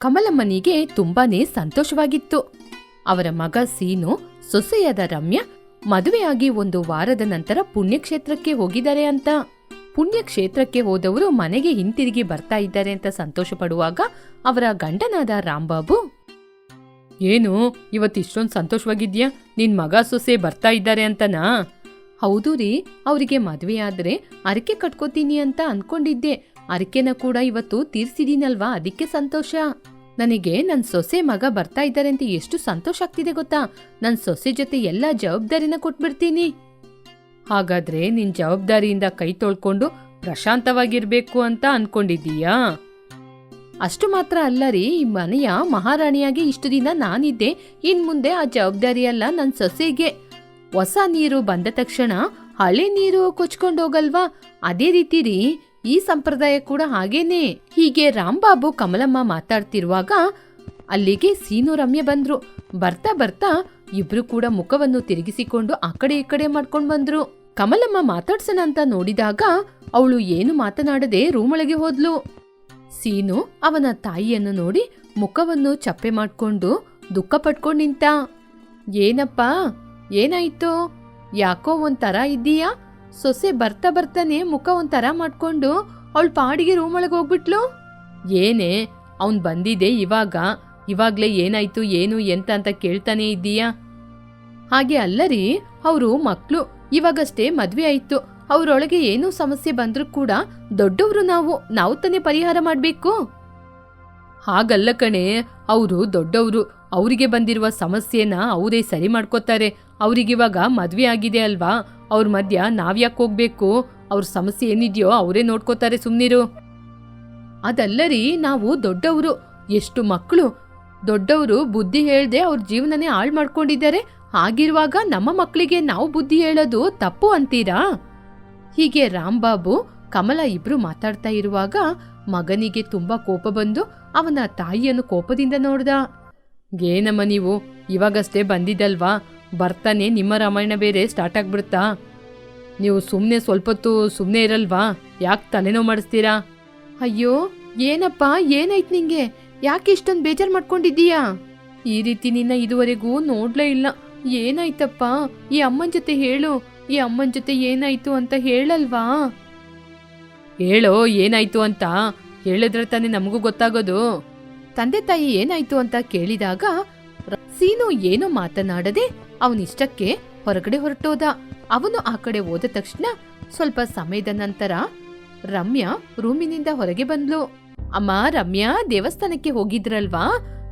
ಕಮಲಮ್ಮನಿಗೆ ತುಂಬಾನೇ ಸಂತೋಷವಾಗಿತ್ತು. ಅವರ ಮಗ ಸೀನು, ಸೊಸೆಯಾದ ರಮ್ಯ ಮದುವೆಯಾಗಿ ಒಂದು ವಾರದ ನಂತರ ಪುಣ್ಯಕ್ಷೇತ್ರಕ್ಕೆ ಹೋಗಿದ್ದಾರೆ ಅಂತ. ಪುಣ್ಯಕ್ಷೇತ್ರಕ್ಕೆ ಹೋದವರು ಮನೆಗೆ ಹಿಂತಿರುಗಿ ಬರ್ತಾ ಇದ್ದಾರೆ ಅಂತ ಸಂತೋಷ ಪಡುವಾಗ ಅವರ ಗಂಡನಾದ ರಾಂಬಾಬು ಏನು, ಇವತ್ತು ಇಷ್ಟೊಂದು ಸಂತೋಷವಾಗಿದ್ಯಾ? ನಿನ್ ಮಗ, ಸೊಸೆ ಬರ್ತಾ ಇದ್ದಾರೆ ಅಂತನಾ? ಹೌದು ರೀ, ಅವರಿಗೆ ಮದುವೆ ಆದರೆ ಅರಕೆ ಕಟ್ಕೋತೀನಿ ಅಂತ ಅನ್ಕೊಂಡಿದ್ದೆ. ಅರಕೆನ ಕೂಡ ಇವತ್ತು ತೀರ್ಸಿದೀನಲ್ವಾ? ಅದಕ್ಕೆ ಸಂತೋಷ. ನನಗೆ ನನ್ನ ಸೊಸೆ ಮಗ ಬರ್ತಾ ಇದ್ದಾರೆ ಅಂತ ಎಷ್ಟು ಸಂತೋಷ ಆಗ್ತಿದೆ ಗೊತ್ತಾ? ನನ್ನ ಸೊಸೆ ಜೊತೆ ಎಲ್ಲಾ ಜವಾಬ್ದಾರಿನ ಕೊಟ್ಬಿಡ್ತೀನಿ. ಹಾಗಾದ್ರೆ ನಿನ್ ಜವಾಬ್ದಾರಿಯಿಂದ ಕೈ ತೊಳ್ಕೊಂಡು ಪ್ರಶಾಂತವಾಗಿರ್ಬೇಕು ಅಂತ ಅನ್ಕೊಂಡಿದ್ದೀಯಾ? ಅಷ್ಟು ಮಾತ್ರ ಅಲ್ಲ ರೀ, ಈ ಮನೆಯ ಮಹಾರಾಣಿಯಾಗಿ ಇಷ್ಟು ದಿನ ನಾನಿದ್ದೆ, ಇನ್ ಮುಂದೆ ಆ ಜವಾಬ್ದಾರಿ ಅಲ್ಲ ನನ್ನ ಸೊಸೆಗೆ. ಹೊಸ ನೀರು ಬಂದ ತಕ್ಷಣ ಹಳೆ ನೀರು ಕೊಚ್ಕೊಂಡೋಗಲ್ವಾ? ಅದೇ ರೀತಿ ರೀ ಈ ಸಂಪ್ರದಾಯ ಕೂಡ ಹಾಗೇನೆ. ಹೀಗೆ ರಾಂಬಾಬು ಕಮಲಮ್ಮ ಮಾತಾಡ್ತಿರುವಾಗ ಅಲ್ಲಿಗೆ ಸೀನು ರಮ್ಯ ಬಂದ್ರು. ಬರ್ತಾ ಬರ್ತಾ ಇಬ್ರು ಕೂಡ ಮುಖವನ್ನು ತಿರುಗಿಸಿಕೊಂಡು ಆ ಕಡೆ ಈ ಕಡೆ ಮಾಡ್ಕೊಂಡು ಬಂದ್ರು. ಕಮಲಮ್ಮ ಮಾತಾಡ್ಸೋಣ ಅಂತ ನೋಡಿದಾಗ ಅವಳು ಏನು ಮಾತನಾಡದೆ ರೂಮೊಳಗೆ ಹೋದ್ಲು. ಸೀನು ಅವನ ತಾಯಿಯನ್ನು ನೋಡಿ ಮುಖವನ್ನು ಚಪ್ಪೆ ಮಾಡ್ಕೊಂಡು ದುಃಖ ಪಟ್ಕೊಂಡು ನಿಂತ. ಏನಪ್ಪ, ಏನಾಯ್ತು? ಯಾಕೋ ಒಂಥರ ಇದ್ದೀಯಾ? ಸೊಸೆ ಬರ್ತಾ ಬರ್ತಾನೆ ಮುಖ ಒಂಥರ ಮಾಡ್ಕೊಂಡು ಅವಳ ಪಾಡಿಗೆ ರೂಮ್ ಒಳಗೆ ಹೋಗ್ಬಿಟ್ಲು? ಏನೇ ಅವನ್ ಬಂದಿದೆ ಇವಾಗ. ಇವಾಗ್ಲೇ ಏನಾಯ್ತು ಏನು ಎಂತ ಅಂತ ಕೇಳ್ತಾನೆ ಇದ್ದೀಯಾ? ಹಾಗೆ ಅಲ್ಲರಿ ಅವರು ಮಕ್ಕಳು ಇವಾಗಷ್ಟೇ ಮದ್ವೆ ಆಯ್ತು. ಅವರೊಳಗೆ ಏನೂ ಸಮಸ್ಯೆ ಬಂದರೂ ಕೂಡ ದೊಡ್ಡವರು ನಾವು. ನಾವು ತಾನೇ ಪರಿಹಾರ ಮಾಡ್ಬೇಕು? ಹಾಗಲ್ಲ ಕಣೆ, ಅವರು ದೊಡ್ಡವರು. ಅವರಿಗೆ ಬಂದಿರುವ ಸಮಸ್ಯೆನ ಅವರೇ ಸರಿ ಮಾಡ್ಕೋತಾರೆ. ಅವರಿಗಿವಾಗ ಮದ್ವೆ ಆಗಿದೆ ಅಲ್ವಾ? ಅವ್ರ ಮಧ್ಯ ನಾವ್ಯಾಕೆ ಹೋಗ್ಬೇಕು? ಅವ್ರ ಸಮಸ್ಯೆ ಏನಿದೆಯೋ ಅವರೇ ನೋಡ್ಕೋತಾರೆ ಸುಮ್ನಿರು. ಅದಲ್ಲರಿ, ನಾವು ದೊಡ್ಡವರು. ಎಷ್ಟು ಮಕ್ಕಳು ದೊಡ್ಡವರು ಬುದ್ಧಿ ಹೇಳ್ದೆ ಅವ್ರ ಜೀವನನೇ ಹಾಳು ಮಾಡ್ಕೊಂಡಿದ್ದಾರೆ. ಹಾಗಿರುವಾಗ ನಮ್ಮ ಮಕ್ಕಳಿಗೆ ನಾವು ಬುದ್ಧಿ ಹೇಳೋದು ತಪ್ಪು ಅಂತೀರಾ? ಹೀಗೆ ರಾಂಬಾಬು ಕಮಲ ಇಬ್ರು ಮಾತಾಡ್ತಾ ಇರುವಾಗ ಮಗನಿಗೆ ತುಂಬಾ ಕೋಪ ಬಂದು ಅವನ ತಾಯಿಯನ್ನು ಕೋಪದಿಂದ ನೋಡ್ದ. ಏನಮ್ಮ ನೀವು? ಇವಾಗಷ್ಟೇ ಬಂದಿದ್ದಲ್ವಾ? ಬರ್ತಾನೆ ನಿಮ್ಮ ರಾಮಾಯಣ ಬೇರೆ ಸ್ಟಾರ್ಟ್ ಆಗ್ಬಿಡುತ್ತಾ ನೀವು ಸುಮ್ಮನೆ ಸ್ವಲ್ಪೊತ್ತು ಸುಮ್ಮನೆ ಇರಲ್ವಾ? ಯಾಕೆ ತಲೆನೋವು ಮಾಡಿಸ್ತೀರಾ? ಅಯ್ಯೋ, ಏನಪ್ಪ? ಏನಾಯ್ತು ನಿಂಗೆ? ಯಾಕೆ ಇಷ್ಟೊಂದು ಬೇಜಾರು ಮಾಡ್ಕೊಂಡಿದ್ದೀಯಾ? ಈ ರೀತಿ ನಿನ್ನ ಇದುವರೆಗೂ ನೋಡ್ಲೇ ಇಲ್ಲ. ಏನಾಯ್ತಪ್ಪ? ಈ ಅಮ್ಮನ ಜೊತೆ ಹೇಳು. ಈ ಅಮ್ಮನ ಜೊತೆ ಏನಾಯ್ತು ಅಂತ ಹೇಳಲ್ವಾ? ಹೇಳೋ ಏನಾಯ್ತು ಅಂತ ಹೇಳಿದ್ರೆ ತಾನೇ ನಮಗೂ ಗೊತ್ತಾಗೋದು. ತಂದೆ ತಾಯಿ ಏನಾಯ್ತು ಅಂತ ಕೇಳಿದಾಗ ಸೀನು ಏನೂ ಮಾತನಾಡದೆ ಅವನಿಷ್ಟಕ್ಕೆ ಹೊರಗಡೆ ಹೊರಟೋದ. ಅವನು ಆ ಕಡೆ ಹೋದ ತಕ್ಷಣ ಸ್ವಲ್ಪ ಸಮಯದ ನಂತರ ರಮ್ಯಾ ರೂಮಿನಿಂದ ಹೊರಗೆ ಬಂದ್ಲು. ಅಮ್ಮ, ರಮ್ಯಾ ದೇವಸ್ಥಾನಕ್ಕೆ ಹೋಗಿದ್ರಲ್ವಾ?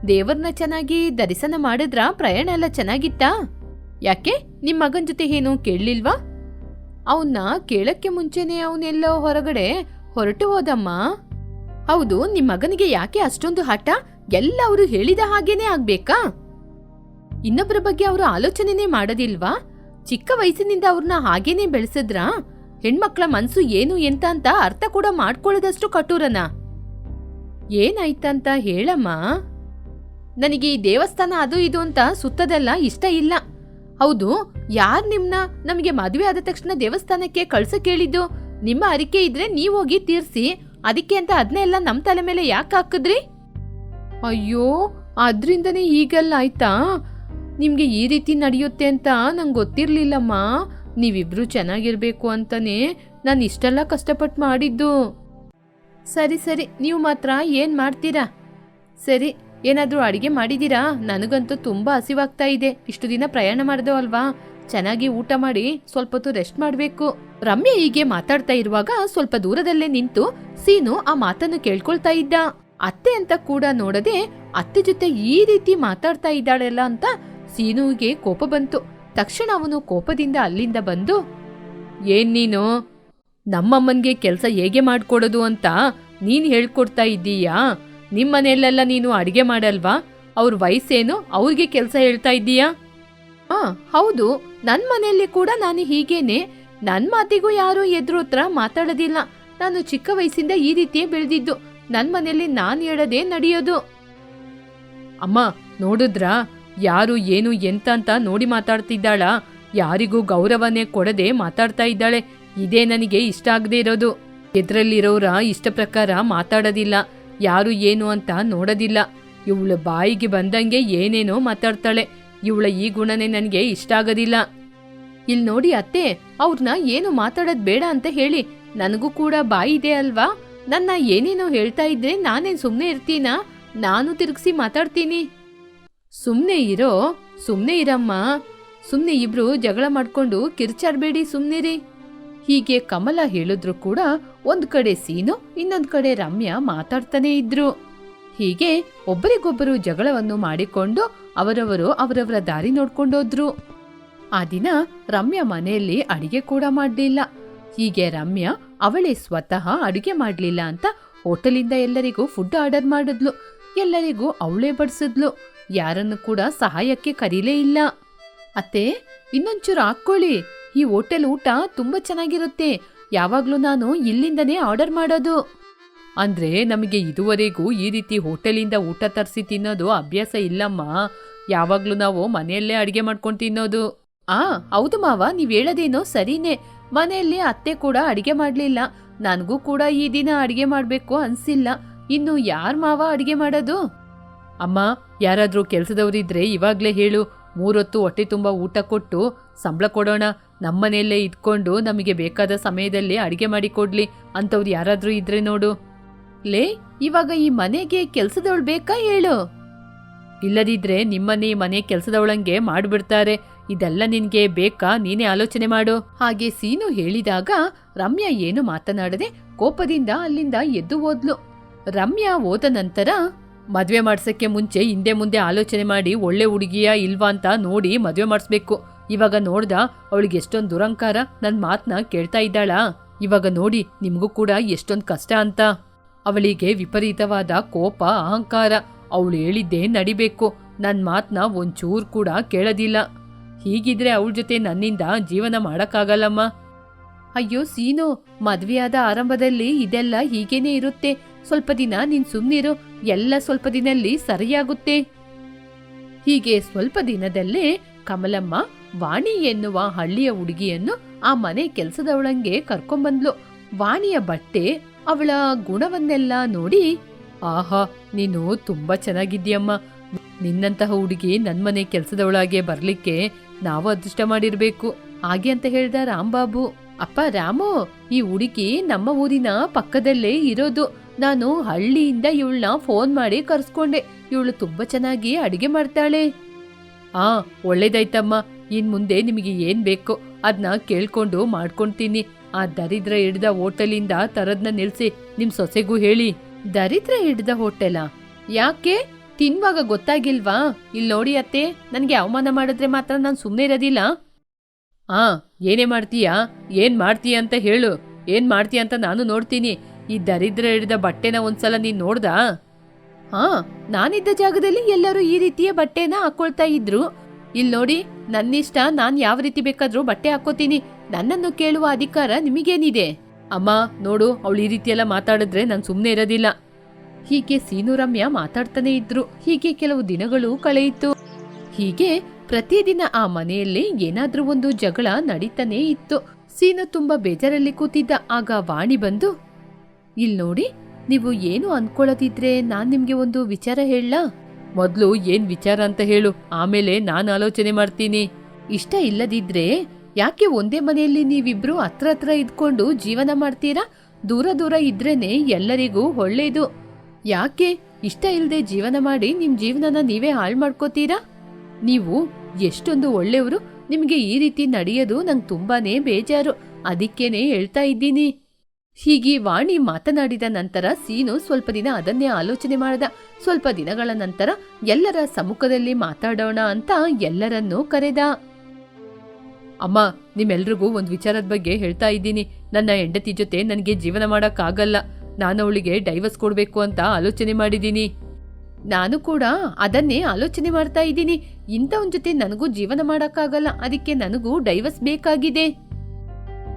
ದೇವರ್ನ ಚೆನ್ನಾಗಿ ದರ್ಶನ ಮಾಡಿದ್ರ? ಪ್ರಯಾಣ ಎಲ್ಲ ಚೆನ್ನಾಗಿತ್ತಾ? ಯಾಕೆ, ನಿಮ್ ಮಗನ್ ಜೊತೆ ಏನು ಕೇಳಲಿಲ್ವಾ? ಅವನ್ನ ಕೇಳಕ್ಕೆ ಮುಂಚೆನೆ ಅವನೆಲ್ಲೋ ಹೊರಗಡೆ ಹೊರಟು ಹೋದಮ್ಮ. ಹೌದು, ನಿಮ್ ಮಗನಿಗೆ ಯಾಕೆ ಅಷ್ಟೊಂದು ಹಠ? ಎಲ್ಲ ಅವರು ಹೇಳಿದ ಹಾಗೇನೆ ಆಗ್ಬೇಕಾ? ಇನ್ನೊಬ್ಬರ ಬಗ್ಗೆ ಅವರು ಆಲೋಚನೆನೇ ಮಾಡೋದಿಲ್ವಾ? ಚಿಕ್ಕ ವಯಸ್ಸಿನಿಂದ ಅವ್ರನ್ನ ಹಾಗೇನೆ ಬೆಳೆಸಿದ್ರಾ? ಹೆಣ್ಮಕ್ಳ ಮನ್ಸು ಏನು ಎಂತ ಅಂತ ಅರ್ಥ ಕೂಡ ಮಾಡ್ಕೊಳ್ಳೋದಷ್ಟು ಕಠೋರನ. ಏನಾಯ್ತಂತ ಹೇಳಮ್ಮ? ನನಗೆ ಈ ದೇವಸ್ಥಾನ ಅದು ಇದು ಅಂತ ಸುತ್ತದೆಲ್ಲ ಇಷ್ಟ ಇಲ್ಲ. ಹೌದು, ಯಾರ್ ನಿಮ್ನ ನಮಗೆ ಮದುವೆ ಆದ ತಕ್ಷಣ ದೇವಸ್ಥಾನಕ್ಕೆ ಕಳ್ಸಕ್ ಕೇಳಿದ್ದು? ನಿಮ್ಮ ಅರಿಕೆ ಇದ್ರೆ ನೀವ್ ಹೋಗಿ ತೀರ್ಸಿ, ಅದಕ್ಕೆ ಅಂತ ಅದನ್ನೆಲ್ಲ ನಮ್ ತಲೆ ಮೇಲೆ ಯಾಕೆ ಹಾಕಿದ್ರಿ? ಅಯ್ಯೋ, ಅದ್ರಿಂದನೇ ಈಗೆಲ್ಲ ಆಯ್ತಾ? ನಿಮ್ಗೆ ಈ ರೀತಿ ನಡೆಯುತ್ತೆ ಅಂತ ನಂಗೆ ಗೊತ್ತಿರ್ಲಿಲ್ಲಮ್ಮ. ನೀವಿಬ್ರು ಚೆನ್ನಾಗಿರ್ಬೇಕು ಅಂತಾನೆ ನಾನು ಇಷ್ಟೆಲ್ಲ ಕಷ್ಟಪಟ್ಟು ಮಾಡಿದ್ದು. ಸರಿ ಸರಿ, ನೀವು ಮಾತ್ರ ಏನು ಮಾಡ್ತೀರಾ? ಸರಿ ಏನಾದ್ರೂ ಅಡಿಗೆ ಮಾಡಿದ್ದೀರಾ? ನನಗಂತೂ ತುಂಬಾ ಹಸಿವಾಗ್ತಾ ಇದೆ. ಇಷ್ಟು ದಿನ ಪ್ರಯಾಣ ಮಾಡ್ದೋ ಅಲ್ವಾ? ಚೆನ್ನಾಗಿ ಊಟ ಮಾಡಿ ಸ್ವಲ್ಪ ಹೊತ್ತು ರೆಸ್ಟ್ ಮಾಡಬೇಕು. ರಮ್ಯ ಹೀಗೆ ಮಾತಾಡ್ತಾ ಇರುವಾಗ ಸ್ವಲ್ಪ ದೂರದಲ್ಲೇ ನಿಂತು ಸೀನು ಆ ಮಾತನ್ನು ಕೇಳ್ಕೊಳ್ತಾ ಇದ್ದ. ಅತ್ತೆ ಅಂತ ಕೂಡ ನೋಡದೆ ಅತ್ತೆ ಜೊತೆ ಈ ರೀತಿ ಮಾತಾಡ್ತಾ ಇದ್ದಾಳೆಲ್ಲ ಅಂತ ಸೀನುವಿಗೆ ಕೋಪ ಬಂತು. ತಕ್ಷಣ ಅವನು ಕೋಪದಿಂದ ಅಲ್ಲಿಂದ ಬಂದು, ಏನ್ ನೀನು? ನಮ್ಮಮ್ಮನ್ಗೆ ಕೆಲಸ ಹೇಗೆ ಮಾಡ್ಕೊಡೋದು ಅಂತ ನೀನ್ ಹೇಳ್ಕೊಡ್ತಾ ಇದ್ದೀಯಾ? ನಿಮ್ಮನೆಯಲ್ಲೆಲ್ಲ ನೀನು ಅಡಿಗೆ ಮಾಡಲ್ವಾ? ಅವ್ರ ವಯಸ್ಸೇನು ಅವ್ರಿಗೆ ಕೆಲಸ ಹೇಳ್ತಾ ಇದ್ದೀಯಾ? ಹಾ ಹೌದು. ನನ್ ಮನೆಯಲ್ಲಿ ಕೂಡ ನಾನು ಹೀಗೇನೆ. ನನ್ ಮಾತಿಗೂ ಯಾರು ಎದುರು ಹತ್ರ ಮಾತಾಡೋದಿಲ್ಲ. ನಾನು ಚಿಕ್ಕ ವಯಸ್ಸಿಂದ ಈ ರೀತಿಯೇ ಬೆಳೆದಿದ್ದು. ನನ್ ಮನೆಯಲ್ಲಿ ನಾನ್ ಹೇಳದೇ ನಡೆಯೋದು. ಅಮ್ಮ ನೋಡಿದ್ರಾ? ಯಾರು ಏನು ಎಂತ ಅಂತ ನೋಡಿ ಮಾತಾಡ್ತಿದ್ದಾಳ. ಯಾರಿಗೂ ಗೌರವನೇ ಕೊಡದೆ ಮಾತಾಡ್ತಾ ಇದ್ದಾಳೆ. ಇದೇ ನನಗೆ ಇಷ್ಟ ಆಗದೆ ಇರೋದು. ಎದ್ರಲ್ಲಿರೋರ ಇಷ್ಟ ಪ್ರಕಾರ ಮಾತಾಡೋದಿಲ್ಲ. ಯಾರು ಏನು ಅಂತ ನೋಡೋದಿಲ್ಲ. ಇವಳ ಬಾಯಿಗೆ ಬಂದಂಗೆ ಏನೇನೋ ಮಾತಾಡ್ತಾಳೆ. ಇವಳ ಈ ಗುಣನೇ ನನಗೆ ಇಷ್ಟ ಆಗೋದಿಲ್ಲ. ಇಲ್ಲಿ ನೋಡಿ ಅತ್ತೆ ಅವ್ರನ್ನ ಏನು ಮಾತಾಡೋದ್ ಬೇಡ ಅಂತ ಹೇಳಿ. ನನಗೂ ಕೂಡ ಬಾಯಿ ಇದೆ ಅಲ್ವಾ? ನನ್ನ ಏನೇನೋ ಹೇಳ್ತಾ ಇದ್ರೆ ನಾನೇನು ಸುಮ್ಮನೆ ಇರ್ತೀನಾ? ನಾನು ತಿರುಗಿಸಿ ಮಾತಾಡ್ತೀನಿ. ಸುಮ್ಮನೆ ಇರೋ ಸುಮ್ಮನೆ ಇರಮ್ಮ. ಸುಮ್ಮನೆ ಇಬ್ರು ಜಗಳ ಮಾಡ್ಕೊಂಡು ಕಿರ್ಚಾಡ್ಬೇಡಿ ಸುಮ್ಮನಿರಿ ಹೀಗೆ ಕಮಲ ಹೇಳಿದ್ರು ಕೂಡ ಒಂದ್ ಕಡೆ ಸೀನು, ಇನ್ನೊಂದ್ ಕಡೆ ರಮ್ಯಾ ಮಾತಾಡ್ತಾನೆ ಇದ್ರು. ಹೀಗೆ ಒಬ್ಬರಿಗೊಬ್ಬರು ಜಗಳವನ್ನು ಮಾಡಿಕೊಂಡು ಅವರವರು ಅವರವರ ದಾರಿ ನೋಡ್ಕೊಂಡೋದ್ರು ಆ ದಿನ ರಮ್ಯಾ ಮನೆಯಲ್ಲಿ ಅಡಿಗೆ ಕೂಡ ಮಾಡಲಿಲ್ಲ. ಹೀಗೆ ರಮ್ಯಾ ಅವಳೇ ಸ್ವತಃ ಅಡುಗೆ ಮಾಡಲಿಲ್ಲ ಅಂತ ಹೋಟೆಲಿಂದ ಎಲ್ಲರಿಗೂ ಫುಡ್ ಆರ್ಡರ್ ಮಾಡಿದ್ಲು. ಎಲ್ಲರಿಗೂ ಅವಳೇ ಬಡಿಸಿದ್ಲು. ಯಾರನ್ನು ಕೂಡ ಸಹಾಯಕ್ಕೆ ಕರೀಲೇ ಇಲ್ಲ. ಅತ್ತೆ, ಇನ್ನೊಂಚೂರು ಹಾಕ್ಕೊಳ್ಳಿ. ಈ ಹೋಟೆಲ್ ಊಟ ತುಂಬಾ ಚೆನ್ನಾಗಿರುತ್ತೆ. ಯಾವಾಗ್ಲೂ ನಾನು ಇಲ್ಲಿಂದನೇ ಆರ್ಡರ್ ಮಾಡೋದು. ಅಂದ್ರೆ ನಮಗೆ ಇದುವರೆಗೂ ಈ ರೀತಿ ಹೋಟೆಲಿಂದ ಊಟ ತರಿಸಿ ತಿನ್ನೋದು ಅಭ್ಯಾಸ ಇಲ್ಲಮ್ಮ. ಯಾವಾಗ್ಲೂ ನಾವು ಮನೆಯಲ್ಲೇ ಅಡಿಗೆ ಮಾಡ್ಕೊಂಡು ತಿನ್ನೋದು. ಆ, ಹೌದು ಮಾವ, ನೀವ್ ಹೇಳೋದೇನೋ ಸರಿನೇ. ಮನೆಯಲ್ಲಿ ಅತ್ತೆ ಕೂಡ ಅಡಿಗೆ ಮಾಡ್ಲಿಲ್ಲ. ನನಗೂ ಕೂಡ ಈ ದಿನ ಅಡಿಗೆ ಮಾಡ್ಬೇಕು ಅನ್ಸಿಲ್ಲ. ಇನ್ನು ಯಾರ್ ಮಾವ ಅಡಿಗೆ ಮಾಡೋದು? ಅಮ್ಮ, ಯಾರಾದ್ರೂ ಕೆಲ್ಸದವ್ರಿದ್ರೆ ಇವಾಗ್ಲೇ ಹೇಳು. ಮೂರೊತ್ತು ಹೊಟ್ಟೆ ತುಂಬ ಊಟ ಕೊಟ್ಟು ಸಂಬಳ ಕೊಡೋಣ. ನಮ್ಮನೆಯಲ್ಲೇ ಇದ್ಕೊಂಡು ನಮಗೆ ಬೇಕಾದ ಸಮಯದಲ್ಲಿ ಅಡಿಗೆ ಮಾಡಿ ಕೊಡ್ಲಿ ಅಂಥವ್ರು ಯಾರಾದರೂ ಇದ್ರೆ ನೋಡು. ಲೇ, ಇವಾಗ ಈ ಮನೆಗೆ ಕೆಲ್ಸದವಳು ಬೇಕಾ ಹೇಳು? ಇಲ್ಲದಿದ್ರೆ ನಿಮ್ಮನ್ನೇ ಈ ಮನೆ ಕೆಲ್ಸದವಳಂಗೆ ಮಾಡ್ಬಿಡ್ತಾರೆ. ಇದೆಲ್ಲ ನಿನಗೆ ಬೇಕಾ ನೀನೇ ಆಲೋಚನೆ ಮಾಡು. ಹಾಗೆ ಸೀನು ಹೇಳಿದಾಗ ರಮ್ಯಾ ಏನು ಮಾತನಾಡದೆ ಕೋಪದಿಂದ ಅಲ್ಲಿಂದ ಎದ್ದು ಹೋದ್ಲು. ರಮ್ಯಾ ಹೋದ ನಂತರ ಮದುವೆ ಮಾಡ್ಸಕ್ಕೆ ಮುಂಚೆ ಹಿಂದೆ ಮುಂದೆ ಆಲೋಚನೆ ಮಾಡಿ ಒಳ್ಳೆ ಹುಡುಗಿಯ ಇಲ್ವಾ ಅಂತ ನೋಡಿ ಮದುವೆ ಮಾಡಿಸ್ಬೇಕು. ಇವಾಗ ನೋಡ್ದ ಅವಳಿಗೆ ಎಷ್ಟೊಂದು ದುರಂಕಾರ ನನ್ನ ಮಾತ್ನ ಕೇಳ್ತಾ ಇದ್ದಾಳಾ. ಇವಾಗ ನೋಡಿ ನಿಮ್ಗೂ ಕೂಡ ಎಷ್ಟೊಂದು ಕಷ್ಟ ಅಂತ. ಅವಳಿಗೆ ವಿಪರೀತವಾದ ಕೋಪ, ಅಹಂಕಾರ. ಅವಳು ಹೇಳಿದ್ದೇ ನಡಿಬೇಕು. ನನ್ನ ಮಾತ್ನ ಒಂಚೂರು ಕೂಡ ಕೇಳೋದಿಲ್ಲ. ಹೀಗಿದ್ರೆ ಅವಳ ಜೊತೆ ನನ್ನಿಂದ ಜೀವನ ಮಾಡೋಕ್ಕಾಗಲ್ಲಮ್ಮ? ಅಯ್ಯೋ ಸೀನು, ಮದ್ವೆಯಾದ ಆರಂಭದಲ್ಲಿ ಇದೆಲ್ಲ ಹೀಗೇನೆ ಇರುತ್ತೆ. ಸ್ವಲ್ಪ ದಿನ ನೀನು ಸುಮ್ಮನಿರು ಎಲ್ಲ ಸ್ವಲ್ಪ ದಿನಲ್ಲಿ ಸರಿಯಾಗುತ್ತೆ. ಹೀಗೆ ಸ್ವಲ್ಪ ದಿನದಲ್ಲೇ ಕಮಲಮ್ಮ ವಾಣಿ ಎನ್ನುವ ಹಳ್ಳಿಯ ಹುಡುಗಿಯನ್ನು ಆ ಮನೆ ಕೆಲಸದವಳಂಗೆ ಕರ್ಕೊಂಬಂದ್ಲು. ವಾಣಿಯ ಬಟ್ಟೆ ಅವಳ ಗುಣವನ್ನೆಲ್ಲ ನೋಡಿ, ಆಹಾ, ನೀನು ತುಂಬಾ ಚೆನ್ನಾಗಿದ್ಯಮ್ಮ ನಿನ್ನಂತಹ ಹುಡುಗಿ ನನ್ಮನೆ ಕೆಲಸದವಳಾಗೆ ಬರ್ಲಿಕ್ಕೆ ನಾವು ಅದೃಷ್ಟ ಮಾಡಿರ್ಬೇಕು. ಹಾಗೆ ಅಂತ ಹೇಳ್ದ ರಾಂಬಾಬು ಅಪ್ಪ ರಾಮು, ಈ ಹುಡುಗಿ ನಮ್ಮ ಊರಿನ ಪಕ್ಕದಲ್ಲೇ ಇರೋದು. ನಾನು ಹಳ್ಳಿಯಿಂದ ಇವಳನ್ನ ಫೋನ್ ಮಾಡಿ ಕರ್ಸ್ಕೊಂಡೆ. ಇವಳು ತುಂಬಾ ಚೆನ್ನಾಗಿ ಅಡಿಗೆ ಮಾಡ್ತಾಳೆ. ಆ, ಒಳ್ಳೇದಾಯ್ತಮ್ಮ. ಇನ್ ಮುಂದೆ ನಿಮಗೆ ಏನ್ ಬೇಕೋ ಅದನ್ನ ಕೇಳ್ಕೊಂಡು ಮಾಡ್ಕೊಂತೀನಿ. ಆ ದರಿದ್ರ ಹಿಡಿದ ಹೋಟೆಲಿಂದ ತರದ್ನ ನಿಲ್ಸಿ ನಿಮ್ ಸೊಸೆಗೂ ಹೇಳಿ. ದರಿದ್ರ ಹಿಡಿದ ಹೋಟೆಲ? ಯಾಕೆ? ತಿನ್ವಾಗ ಗೊತ್ತಾಗಿಲ್ವಾ? ಇಲ್ಲಿ ನೋಡಿ ಅತ್ತೆ, ನನಗೆ ಅವಮಾನ ಮಾಡಿದ್ರೆ ಮಾತ್ರ ನಾನು ಸುಮ್ಮನೆ ಇರೋದಿಲ್ಲ. ಆ, ಏನೇ ಮಾಡ್ತೀಯಾ? ಏನ್ ಮಾಡ್ತೀಯ ಅಂತ ಹೇಳು. ಏನ್ ಮಾಡ್ತೀಯ ಅಂತ ನಾನು ನೋಡ್ತೀನಿ. ಈ ದರಿದ್ರ ಹಿಡಿದ ಬಟ್ಟೆನ ಒಂದ್ಸಲ ನೀನ್ ನೋಡ್ದಾ? ಹಾ ನಾನಿದ್ದ ಜಾಗದಲ್ಲಿ ಎಲ್ಲರೂ ಈ ರೀತಿಯ ಬಟ್ಟೆನ ಹಾಕೊಳ್ತಾ ಇದ್ರು. ಇಲ್ಲಿ ನೋಡಿ, ನನ್ನಿಷ್ಟ ನಾನು ಯಾವ ರೀತಿ ಬೇಕಾದರೂ ಬಟ್ಟೆ ಹಾಕೋತೀನಿ ನನ್ನನ್ನು ಕೇಳುವ ಅಧಿಕಾರ ನಿಮಗೇನಿದೆ? ಅಮ್ಮ, ನೋಡು, ಅವಳು ಈ ರೀತಿಯೆಲ್ಲ ಮಾತಾಡಿದ್ರೆ ನಾನು ಸುಮ್ಮನೆ ಇರೋದಿಲ್ಲ. ಹೀಗೆ ಸೀನು ರಮ್ಯ ಮಾತಾಡ್ತಾನೆ ಇದ್ರು. ಹೀಗೆ ಕೆಲವು ದಿನಗಳು ಕಳೆಯಿತು. ಹೀಗೆ ಪ್ರತಿದಿನ ಆ ಮನೆಯಲ್ಲಿ ಏನಾದ್ರೂ ಒಂದು ಜಗಳ ನಡೀತಾನೆ ಇತ್ತು. ಸೀನು ತುಂಬಾ ಬೇಜಾರಲ್ಲಿ ಕೂತಿದ್ದ. ಆಗ ವಾಣಿ ಬಂದು ಇಲ್ಲಿ ನೋಡಿ, ನೀವು ಏನು ಅನ್ಕೊಳ್ಳೋದಿದ್ರೆ ನಾನು ನಿಮಗೆ ಒಂದು ವಿಚಾರ ಹೇಳಲಾ? ಮೊದ್ಲು ಏನ್ ವಿಚಾರ ಅಂತ ಹೇಳು, ಆಮೇಲೆ ನಾನು ಆಲೋಚನೆ ಮಾಡ್ತೀನಿ. ಇಷ್ಟ ಇಲ್ಲದಿದ್ರೆ ಯಾಕೆ ಒಂದೇ ಮನೆಯಲ್ಲಿ ನೀವಿಬ್ರು ಹತ್ರ ಹತ್ರ ಇದ್ಕೊಂಡು ಜೀವನ ಮಾಡ್ತೀರಾ? ದೂರ ದೂರ ಇದ್ರೇನೆ ಎಲ್ಲರಿಗೂ ಒಳ್ಳೇದು. ಯಾಕೆ? ಇಷ್ಟ ಇಲ್ಲದೆ ಜೀವನ ಮಾಡಿ ನಿಮ್ ಜೀವನನ ನೀವೇ ಹಾಳು ಮಾಡ್ಕೋತೀರಾ? ನೀವು ಎಷ್ಟೊಂದು ಒಳ್ಳೆಯವರು, ನಿಮಗೆ ಈ ರೀತಿ ನಡೆಯೋದು ನಂಗೆ ತುಂಬಾನೇ ಬೇಜಾರು. ಅದಕ್ಕೇನೆ ಹೇಳ್ತಾ ಇದ್ದೀನಿ. ಹೀಗೆ ವಾಣಿ ಮಾತನಾಡಿದ ನಂತರ ಸೀನು ಸ್ವಲ್ಪ ದಿನ ಅದನ್ನೇ ಆಲೋಚನೆ ಮಾಡಿದ. ಸ್ವಲ್ಪ ದಿನಗಳ ನಂತರ ಎಲ್ಲರ ಸಮ್ಮುಖದಲ್ಲಿ ಮಾತಾಡೋಣ ಅಂತ ಎಲ್ಲರನ್ನೂ ಕರೆದ. ಅಮ್ಮ, ನಿಮ್ಮೆಲ್ರಿಗೂ ಒಂದು ವಿಚಾರದ ಬಗ್ಗೆ ಹೇಳ್ತಾ ಇದ್ದೀನಿ. ನನ್ನ ಹೆಂಡತಿ ಜೊತೆ ನನಗೆ ಜೀವನ ಮಾಡೋಕ್ಕಾಗಲ್ಲ. ನಾನು ಅವಳಿಗೆ ಡೈವರ್ಸ್ ಕೊಡಬೇಕು ಅಂತ ಆಲೋಚನೆ ಮಾಡಿದ್ದೀನಿ. ನಾನು ಕೂಡ ಅದನ್ನೇ ಆಲೋಚನೆ ಮಾಡ್ತಾ ಇದ್ದೀನಿ. ಇಂಥವನ ಜೊತೆ ನನಗೂ ಜೀವನ ಮಾಡೋಕ್ಕಾಗಲ್ಲ. ಅದಕ್ಕೆ ನನಗೂ ಡೈವರ್ಸ್ ಬೇಕಾಗಿದೆ.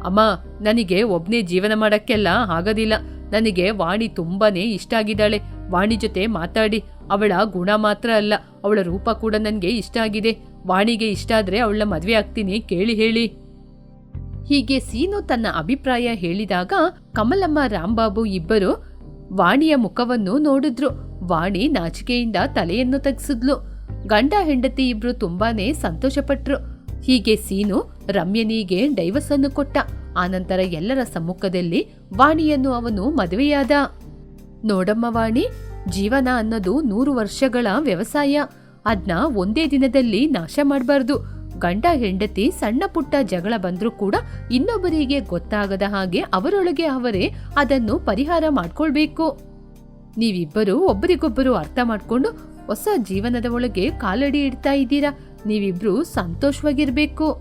ಅಮ್ಮ, ನನಗೆ ಒಬ್ಬನೇ ಜೀವನ ಮಾಡೋಕ್ಕೆಲ್ಲ ಆಗೋದಿಲ್ಲ. ನನಗೆ ವಾಣಿ ತುಂಬಾನೇ ಇಷ್ಟ ಆಗಿದ್ದಾಳೆ. ವಾಣಿ ಜೊತೆ ಮಾತಾಡಿ. ಅವಳ ಗುಣ ಮಾತ್ರ ಅಲ್ಲ, ಅವಳ ರೂಪ ಕೂಡ ನನಗೆ ಇಷ್ಟ ಆಗಿದೆ. ವಾಣಿಗೆ ಇಷ್ಟ ಆದರೆ ಅವಳ ಮದುವೆ ಆಗ್ತೀನಿ, ಕೇಳಿ ಹೇಳಿ. ಹೀಗೆ ಸೀನು ತನ್ನ ಅಭಿಪ್ರಾಯ ಹೇಳಿದಾಗ ಕಮಲಮ್ಮ ರಾಂಬಾಬು ಇಬ್ಬರು ವಾಣಿಯ ಮುಖವನ್ನು ನೋಡಿದ್ರು. ವಾಣಿ ನಾಚಿಕೆಯಿಂದ ತಲೆಯನ್ನು ತಗ್ಸಿದ್ಲು. ಗಂಡ, ಹೆಂಡತಿ ಇಬ್ರು ತುಂಬಾನೇ ಸಂತೋಷಪಟ್ರು. ಹೀಗೆ ಸೀನು ರಮ್ಯನಿಗೆ ಡೈವರ್ಸ್ ಅನ್ನು ಕೊಟ್ಟ ಆನಂತರ ಎಲ್ಲರ ಸಮ್ಮುಖದಲ್ಲಿ ವಾಣಿಯನ್ನು ಅವನು ಮದುವೆಯಾದ. ನೋಡಮ್ಮ ವಾಣಿ, ಜೀವನ ಅನ್ನೋದು ನೂರು ವರ್ಷಗಳ ವ್ಯವಸಾಯ. ಅದ್ನ ಒಂದೇ ದಿನದಲ್ಲಿ ನಾಶ ಮಾಡಬಾರ್ದು. ಗಂಡ, ಹೆಂಡತಿ, ಸಣ್ಣ ಪುಟ್ಟ ಜಗಳ ಬಂದರೂ ಕೂಡ ಇನ್ನೊಬ್ಬರಿಗೆ ಗೊತ್ತಾಗದ ಹಾಗೆ ಅವರೊಳಗೆ ಅವರೇ ಅದನ್ನು ಪರಿಹಾರ ಮಾಡ್ಕೊಳ್ಬೇಕು. ನೀವಿಬ್ಬರು ಒಬ್ಬರಿಗೊಬ್ಬರು ಅರ್ಥ ಮಾಡ್ಕೊಂಡು ಹೊಸ ಜೀವನದ ಒಳಗೆ ಕಾಲಡಿ ಇಡ್ತಾ ಇದ್ದೀರಾ? ನೀವಿಬ್ರು ಸಂತೋಷವಾಗಿರ್ಬೇಕು.